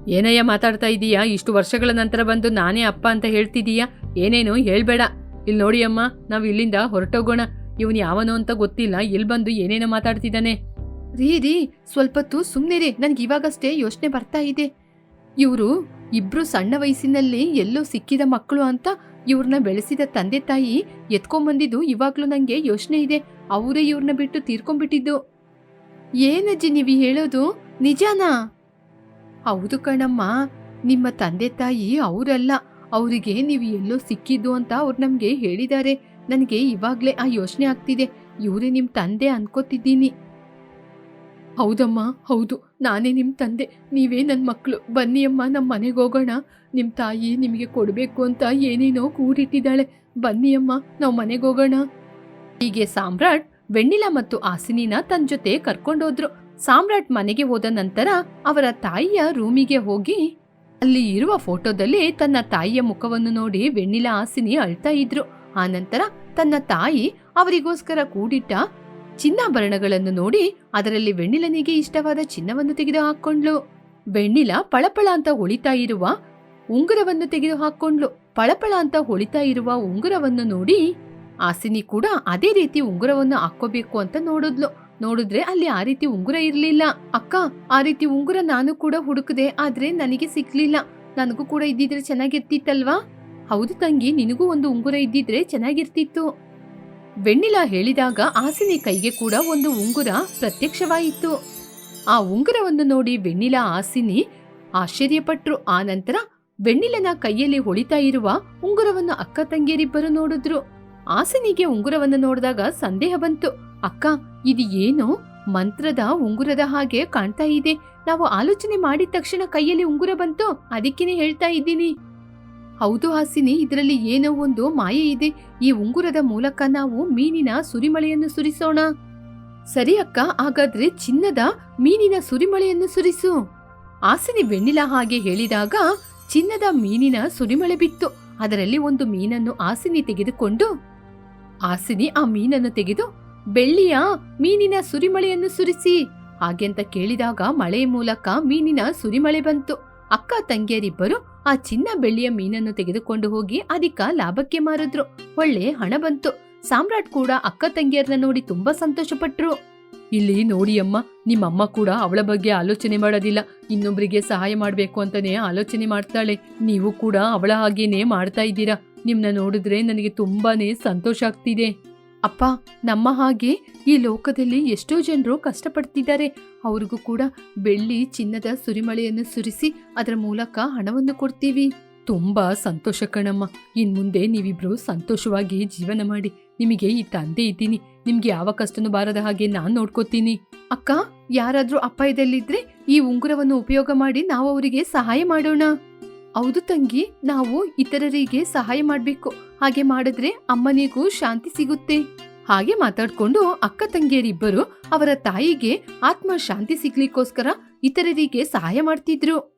ಏನಯ್ಯ ಮಾತಾಡ್ತಾ ಇದೀಯಾ? ಇಷ್ಟು ವರ್ಷಗಳ ನಂತರ ಬಂದು ನಾನೇ ಅಪ್ಪ ಅಂತ ಹೇಳ್ತಿದೀಯಾ? ಏನೇನು ಹೇಳಬೇಡ. ಇಲ್ಲಿ ನೋಡಿ ಅಮ್ಮ, ನಾವು ಇಲ್ಲಿಂದ ಹೊರಟೋಗೋಣ. ಇವನು ಯಾವನೋ ಅಂತ ಗೊತ್ತಿಲ್ಲ. ಇಲ್ಲಿ ಬಂದು ಏನೇನೋ ಮಾತಾಡ್ತಿದ್ದಾನೆ. ರೀ ರೀ, ಸ್ವಲ್ಪತ್ತು ಸುಮ್ಮನೆ ರೀ ನನ್ಗೆ ಇವಾಗಷ್ಟೇ ಯೋಚನೆ ಬರ್ತಾ ಇದೆ. ಇವರು ಇಬ್ರು ಸಣ್ಣ ವಯಸ್ಸಿನಲ್ಲಿ ಎಲ್ಲೋ ಸಿಕ್ಕಿದ ಮಕ್ಕಳು ಅಂತ ಇವ್ರನ್ನ ಬೆಳೆಸಿದ ತಂದೆ ತಾಯಿ ಎತ್ಕೊಂಬಂದಿದ್ದು ಇವಾಗ್ಲೂ ನನಗೆ ಯೋಚನೆ ಇದೆ. ಅವರೇ ಇವ್ರನ್ನ ಬಿಟ್ಟು ತೀರ್ಕೊಂಡ್ಬಿಟ್ಟಿದ್ದು. ಏನಜ್ಜಿ ನೀವು ಹೇಳೋದು? ನಿಜಾನಾ? ಹೌದು ಕಣಮ್ಮ. ನಿಮ್ಮ ತಂದೆ ತಾಯಿ ಅವರಲ್ಲ. ಅವರಿಗೆ ನೀವು ಎಲ್ಲೋ ಸಿಕ್ಕಿದ್ದು ಅಂತ ಅವ್ರು ನಮಗೆ ಹೇಳಿದ್ದಾರೆ. ನನಗೆ ಇವಾಗ್ಲೇ ಆ ಯೋಚನೆ ಆಗ್ತಿದೆ. ಇವರೇ ನಿಮ್ಮ ತಂದೆ ಅನ್ಕೋತಿದ್ದೀನಿ. ಹೌದಮ್ಮ, ಹೌದು. ನಾನೇ ನಿಮ್ಮ ತಂದೆ. ನೀವೇ ನನ್ನ ಮಕ್ಕಳು ಬನ್ನಿ ಅಮ್ಮ ನಮ್ಮ ಮನೆಗೆ ಹೋಗೋಣ. ನಿಮ್ಮ ತಾಯಿ ನಿಮಗೆ ಕೊಡಬೇಕು ಅಂತ ಏನೇನೋ ಕೂಡಿಟ್ಟಿದ್ದಾಳೆ ಬನ್ನಿ ಅಮ್ಮ, ನಾವು ಮನೆಗೆ ಹೋಗೋಣ. ಹೀಗೆ ಸಾಮ್ರಾಟ್ ವೆಣ್ಣಿಲಾ ಮತ್ತು ಆಸಿನಿನ ತನ್ನ ಜೊತೆ ಕರ್ಕೊಂಡೋದ್ರು ಸಾಮ್ರಾಟ್ ಮನೆಗೆ ಹೋದ ನಂತರ ಅವರ ತಾಯಿಯ ರೂಮಿಗೆ ಹೋಗಿ ಅಲ್ಲಿ ಇರುವ ಫೋಟೋದಲ್ಲಿ ತನ್ನ ತಾಯಿಯ ಮುಖವನ್ನು ನೋಡಿ ವೆಣ್ಣಿಲಾ ಆಸಿನಿ ಅಳ್ತಾ ಇದ್ರು. ಆನಂತರ ತನ್ನ ತಾಯಿ ಅವರಿಗೋಸ್ಕರ ಕೂಡಿಟ್ಟ ಚಿನ್ನಾಭರಣಗಳನ್ನು ನೋಡಿ ಅದರಲ್ಲಿ ವೆಣ್ಣಿಲನಿಗೆ ಇಷ್ಟವಾದ ಚಿನ್ನವನ್ನು ತೆಗೆದು ಹಾಕೊಂಡ್ಲು ಬೆಣ್ಣಿಲ ಪಳಪಳ ಅಂತ ಹೊಳಿತಾ ಇರುವ ಉಂಗುರವನ್ನು ತೆಗೆದು ಹಾಕೊಂಡ್ಲು ಪಳಪಳ ಅಂತ ಹೊಳಿತಾ ಇರುವ ಉಂಗುರವನ್ನು ನೋಡಿ ಆಸಿನಿ ಕೂಡ ಅದೇ ರೀತಿ ಉಂಗುರವನ್ನು ಹಾಕೋಬೇಕು ಅಂತ ನೋಡಿದ್ಲು. ನೋಡಿದ್ರೆ ಅಲ್ಲಿ ಆ ರೀತಿ ಉಂಗುರ ಇರಲಿಲ್ಲ. ಅಕ್ಕ, ಆ ರೀತಿ ಉಂಗುರ ನಾನು ಕೂಡ ಹುಡುಕದೆ, ಆದ್ರೆ ನನಗೆ ಸಿಕ್ಲಿಲ್ಲ. ನನಗೂ ಕೂಡ ಇದ್ದಿದ್ರೆ ಚೆನ್ನಾಗಿರ್ತಿತ್ತಲ್ವಾ? ಹೌದು ತಂಗಿ, ನಿನಗೂ ಒಂದು ಉಂಗುರ ಇದ್ದಿದ್ರೆ ಚೆನ್ನಾಗಿರ್ತಿತ್ತು. ವೆಣ್ಣಿಲ ಹೇಳಿದಾಗ ಆಸಿನಿ ಕೈಗೆ ಕೂಡ ಒಂದು ಉಂಗುರ ಪ್ರತ್ಯಕ್ಷವಾಯಿತು. ಆ ಉಂಗುರವನ್ನು ನೋಡಿ ವೆಣ್ಣಿಲ ಆಸಿನಿ ಆಶ್ಚರ್ಯಪಟ್ರು. ಆ ನಂತರ ವೆಣ್ಣಿಲನ ಕೈಯಲ್ಲಿ ಹೊಳಿತಾ ಇರುವ ಉಂಗುರವನ್ನು ಅಕ್ಕ ತಂಗಿಯರಿಬ್ಬರು ನೋಡಿದ್ರು. ಆಸಿನಿಗೆ ಉಂಗುರವನ್ನು ನೋಡಿದಾಗ ಸಂದೇಹ ಬಂತು. ಅಕ್ಕ, ಇದು ಏನು? ಮಂತ್ರದ ಉಂಗುರದ ಹಾಗೆ ಕಾಣ್ತಾ ಇದೆ. ನಾವು ಆಲೋಚನೆ ಮಾಡಿದ ತಕ್ಷಣ ಕೈಯಲ್ಲಿ ಉಂಗುರ ಬಂತು. ಅದಕ್ಕೇನೆ ಹೇಳ್ತಾ ಇದ್ದೀನಿ. ಹೌದು ಹಾಸಿನಿ, ಇದರಲ್ಲಿ ಏನೋ ಒಂದು ಮಾಯೆ ಇದೆ. ಈ ಉಂಗುರದ ಮೂಲಕ ನಾವು ಮೀನಿನ ಸುರಿಮಳೆಯನ್ನು ಸುರಿಸೋಣ. ಸರಿ ಅಕ್ಕ, ಹಾಗಾದ್ರೆ ಚಿನ್ನದ ಮೀನಿನ ಸುರಿಮಳೆಯನ್ನು ಸುರಿಸು. ಆಸಿನಿ ವೆಣ್ಣಿಲ ಹಾಗೆ ಹೇಳಿದಾಗ ಚಿನ್ನದ ಮೀನಿನ ಸುರಿಮಳೆ ಬಿತ್ತು. ಅದರಲ್ಲಿ ಒಂದು ಮೀನನ್ನು ಆಸಿನಿ ತೆಗೆದುಕೊಂಡು ಆಸಿನಿ ಆ ಮೀನನ್ನು ತೆಗೆದು ಬೆಳ್ಳಿಯ ಮೀನಿನ ಸುರಿಮಳೆಯನ್ನು ಸುರಿಸಿ. ಹಾಗೆಂತ ಕೇಳಿದಾಗ ಮಳೆಯ ಮೂಲಕ ಮೀನಿನ ಸುರಿಮಳೆ ಬಂತು. ಅಕ್ಕ, ತಂಗಿಯರಿಬ್ಬರು ಆ ಚಿನ್ನ ಬೆಳ್ಳಿಯ ಮೀನನ್ನು ತೆಗೆದುಕೊಂಡು ಹೋಗಿ ಅಧಿಕ ಲಾಭಕ್ಕೆ ಮಾರಿದ್ರು. ಒಳ್ಳೆ ಹಣ ಬಂತು. ಸಾಮ್ರಾಟ್ ಕೂಡ ಅಕ್ಕ ತಂಗಿಯರನ್ನ ನೋಡಿ ತುಂಬಾ ಸಂತೋಷಪಟ್ರು. ಇಲ್ಲಿ ನೋಡಿ ಅಮ್ಮ, ನಿಮ್ಮಮ್ಮ ಕೂಡ ಅವಳ ಬಗ್ಗೆ ಆಲೋಚನೆ ಮಾಡೋದಿಲ್ಲ. ಇನ್ನೊಬ್ಬರಿಗೆ ಸಹಾಯ ಮಾಡ್ಬೇಕು ಅಂತಾನೆ ಆಲೋಚನೆ ಮಾಡ್ತಾಳೆ. ನೀವು ಕೂಡ ಅವಳ ಹಾಗೇನೆ ಮಾಡ್ತಾ ಇದ್ದೀರಾ. ನಿಮ್ನ ನೋಡಿದ್ರೆ ನನಗೆ ತುಂಬಾನೇ ಸಂತೋಷ ಆಗ್ತಿದೆ. ಅಪ್ಪ, ನಮ್ಮ ಹಾಗೆ ಈ ಲೋಕದಲ್ಲಿ ಎಷ್ಟೋ ಜನರು ಕಷ್ಟಪಡ್ತಿದ್ದಾರೆ. ಅವ್ರಿಗೂ ಕೂಡ ಬೆಳ್ಳಿ ಚಿನ್ನದ ಸುರಿಮಳೆಯನ್ನು ಸುರಿಸಿ ಅದರ ಮೂಲಕ ಹಣವನ್ನು ಕೊಡ್ತೀವಿ. ತುಂಬಾ ಸಂತೋಷ ಕಣಮ್ಮ. ಇನ್ ಮುಂದೆ ನೀವಿಬ್ರು ಸಂತೋಷವಾಗಿ ಜೀವನ ಮಾಡಿ. ನಿಮಗೆ ಈ ತಂದೆ ಇದ್ದೀನಿ. ನಿಮ್ಗೆ ಯಾವ ಕಷ್ಟನೂ ಬಾರದ ಹಾಗೆ ನಾನ್ ನೋಡ್ಕೋತೀನಿ. ಅಕ್ಕ, ಯಾರಾದ್ರೂ ಅಪಾಯದಲ್ಲಿದ್ರೆ ಈ ಉಂಗುರವನ್ನು ಉಪಯೋಗ ಮಾಡಿ ನಾವು ಅವರಿಗೆ ಸಹಾಯ ಮಾಡೋಣ. ಹೌದು ತಂಗಿ, ನಾವು ಇತರರಿಗೆ ಸಹಾಯ ಮಾಡ್ಬೇಕು. ಹಾಗೆ ಮಾಡಿದ್ರೆ ಅಮ್ಮನಿಗೂ ಶಾಂತಿ ಸಿಗುತ್ತೆ. ಹಾಗೆ ಮಾತಾಡ್ಕೊಂಡು ಅಕ್ಕ ತಂಗಿಯರಿಬ್ಬರು ಅವರ ತಾಯಿಗೆ ಆತ್ಮ ಶಾಂತಿ ಸಿಗ್ಲಿಕ್ಕೋಸ್ಕರ ಇತರರಿಗೆ ಸಹಾಯ ಮಾಡ್ತಿದ್ರು.